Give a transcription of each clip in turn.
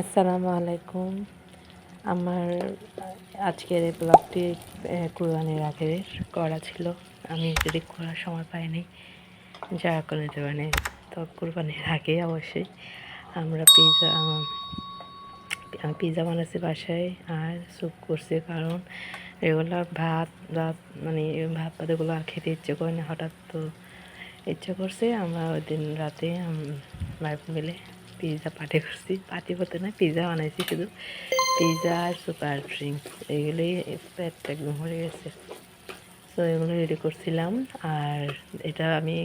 আসসালামু আলাইকুম। আমার আজকের এই ব্লগটি কুরবানির আগের করা ছিল। আমি যদি করার সময় পাইনি যা করে পারিনি তো কুরবানির আগে অবশ্যই আমরা পিৎজা আমি পিৎজা বানাচ্ছি বাসায় আর স্যুপ করছি। কারণ রেগুলার ভাত ভাত মানে ভাত ভাত এগুলো আর খেতে ইচ্ছে করে না। হঠাৎ তো ইচ্ছে করছে আমরা ওই দিন রাতে ভাই মিলে পিৎজা পার্টি করছি। পার্টি করতে না পিৎজা বানাইছি শুধু। পিৎজা আর সুপার ড্রিঙ্কস এইগুলোই পেটটা একদম ভরে গেছে। তো এগুলো রেডি করছিলাম আর এটা আমি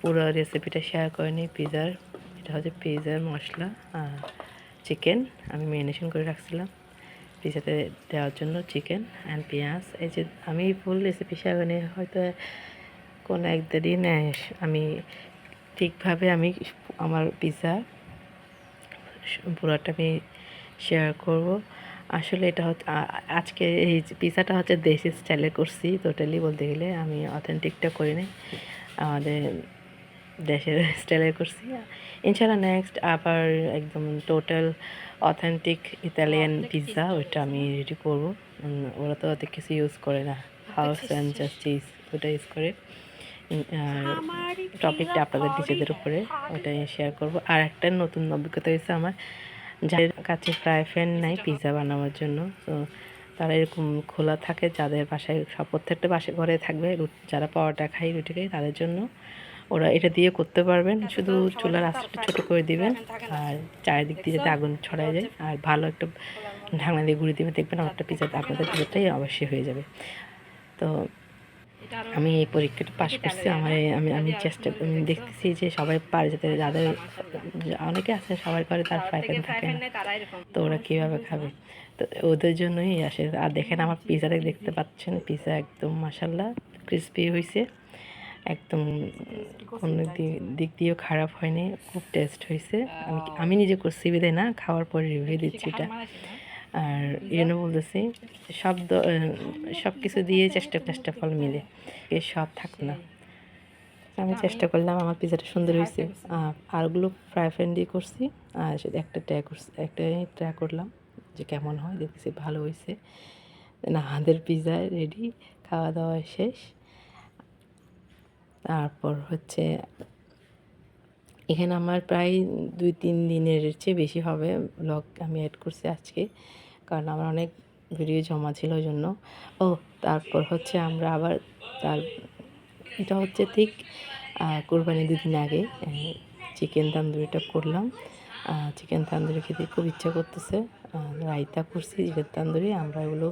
পুরো রেসিপিটা শেয়ার করিনি পিৎজার এটা হচ্ছে পিৎজার মশলা আর চিকেন আমি ম্যারিনেশন করে রাখছিলাম। পিৎজাতে দেওয়ার জন্য চিকেন অ্যান্ড পেঁয়াজ। এই যে আমি ফুল রেসিপি শেয়ার করিনি, হয়তো কোনো একদিন আমি ঠিকভাবে আমি আমার পিৎজা পুরোটা আমি শেয়ার করব। আসলে এটা হচ্ছে আজকে এই পিৎজাটা হচ্ছে দেশি স্টাইলে করছি। টোটালি বলতে গেলে আমি অথেন্টিকটা করি নাই। আমাদের দেশের স্টাইলে করছি। ইনশাল্লাহ নেক্সট আবার একদম টোটাল অথেন্টিক ইতালিয়ান পিৎজা ওইটা আমি রেডি করব। ওরা তো অত কিছু ইউজ করে না। হাউস অ্যান্ড জাস্ট চিজ ওটা ইউজ করে। টপিকটা আপনাদের নিজেদের উপরে ওটাই শেয়ার করব। আর একটা নতুন অভিজ্ঞতা হয়েছে আমার। যাদের কাছে ফ্রাই ফ্যান নাই পিৎজা বানানোর জন্য তো তারা এরকম খোলা থাকে যাদের বাসায় সব প্রত্যেকটা বাসায় ঘরে থাকবে যারা পাওয়াটা খাই রুটি খাই তাদের জন্য ওরা এটা দিয়ে করতে পারবেন। শুধু চুলার আঁচটা ছোটো করে দিবেন আর চারিদিক দিয়ে যাতে আগুন ছড়ায় যায়। আর ভালো একটা ঢাকনা দিয়ে ঘুরে দিবে দেখবেন আমারটা পিজাতে আপনাদের পিজাটাই অবশ্যই হয়ে যাবে। তো আমি এই পরীক্ষাটা পাশ করছি আমার আমি আমি চেষ্টা দেখতেছি যে সবাই পারে যাতে যাদের অনেকে আছে সবাই করে তার ফ্রাই প্যান থাকে তো ওরা কীভাবে খাবে? তো ওদের জন্যই আসে। আর দেখেন আমার পিজাটা দেখতে পাচ্ছেন পিজা একদম মাসাল্লাহ ক্রিসপি হয়েছে একদম কোনো দিক দিয়েও খারাপ হয়নি খুব টেস্ট হয়েছে আমি আমি নিজে করছি বিদায় না খাওয়ার পরে রিভিউ দিচ্ছি এটা। আর জন্য বলতেছি, সব সব কিছু দিয়ে চেষ্টা চেষ্টা ফল মিলে। এ সব থাক না। আমি চেষ্টা করলাম, আমার পিজাটা সুন্দর হয়েছে। আরগুলো ফ্রাই ফ্যান দিয়ে করছি, আর সেটা একটা ট্রাই করছি একটা ট্রাই করলাম যে কেমন হয়, দেখতেছি ভালো হয়েছে। না, হাতের পিজা রেডি খাওয়া দাওয়া শেষ। তারপর হচ্ছে এখানে আমার প্রায় দুই, তিন দিনের চেয়ে বেশি হবে ব্লগ আমি অ্যাড করছি আজকে। কারণ আমার অনেক ভিডিও জমা ছিল ওই জন্য ও, তারপর হচ্ছে আমরা আবার তার, এটা হচ্ছে ঠিক কোরবানি দুদিন আগে চিকেন তান্দুরিটা করলাম। চিকেন তান্দুরি খেতে খুব ইচ্ছা করতেছে। রায়তা করছি চিকেন তান্দুরি। আমরা ওগুলো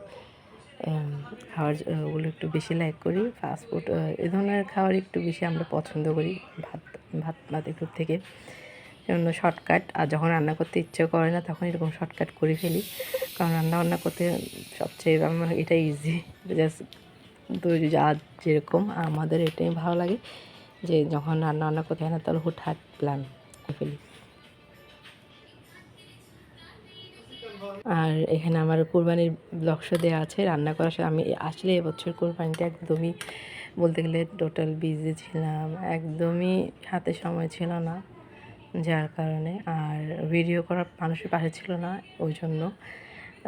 খাওয়ার ওগুলো একটু বেশি লাইক করি। ফাস্টফুড এ ধরনের খাবার একটু বেশি আমরা পছন্দ করি। ভাত ভাত ভাত ইউটিউব থেকে। জন্য শর্টকাট। আর যখন রান্না করতে ইচ্ছে করে না, তখন এরকম শর্টকাট করে ফেলি। কারণ রান্না বান্না করতে সবচেয়ে আমার এটা ইজি জাস্ট যা যেরকম। আমাদের এটাই ভালো লাগে যে যখন রান্না বান্না করতে হয় না, তাহলে হুটহাট প্ল্যান করে ফেলি। আর এখানে আমার কোরবানির ব্লগস দেওয়া আছে, রান্না করার সময় আমি আসলে এবছর কোরবানিটা একদমই বলতে গেলে টোটাল বিজি ছিলাম, একদমই হাতে সময় ছিল না যার কারণে, আর ভিডিও করার মানুষের পাশে ছিল না, ওই জন্য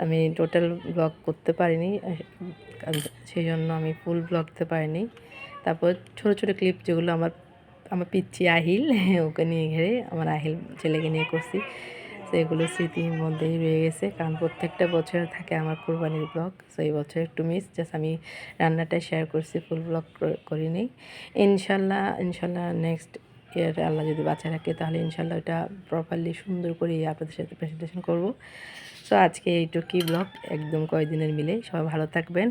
আমি টোটাল ব্লগ করতে পারিনি সেই জন্য আমি ফুল ব্লগ দিতে পারিনি। তারপর ছোটো ছোটো ক্লিপ যেগুলো আমার আমার পিচ্ছি আহিল, ওকে নিয়ে ঘেরে, আমার আহিল ছেলেকে নিয়ে করছি। তো এগুলো স্মৃতির মধ্যেই রয়ে গেছে। কারণ প্রত্যেকটা বছর থাকে আমার কোরবানির ব্লগ সো এই বছর একটু মিস জাস্ট আমি রান্নাটা শেয়ার করছি ফুল ব্লগ করি করিনি ইনশাল্লাহ ইনশাল্লাহ নেক্সট ইয়ার আল্লাহ যদি বাঁচা রাখে, তাহলে ইনশাল্লাহ এটা প্রপারলি সুন্দর করে আপনাদের সাথে প্রেজেন্টেশন করব। সো আজকে এইটুকুই ব্লগ একদম কয়েকদিনের মিলে। সবাই ভালো থাকবেন।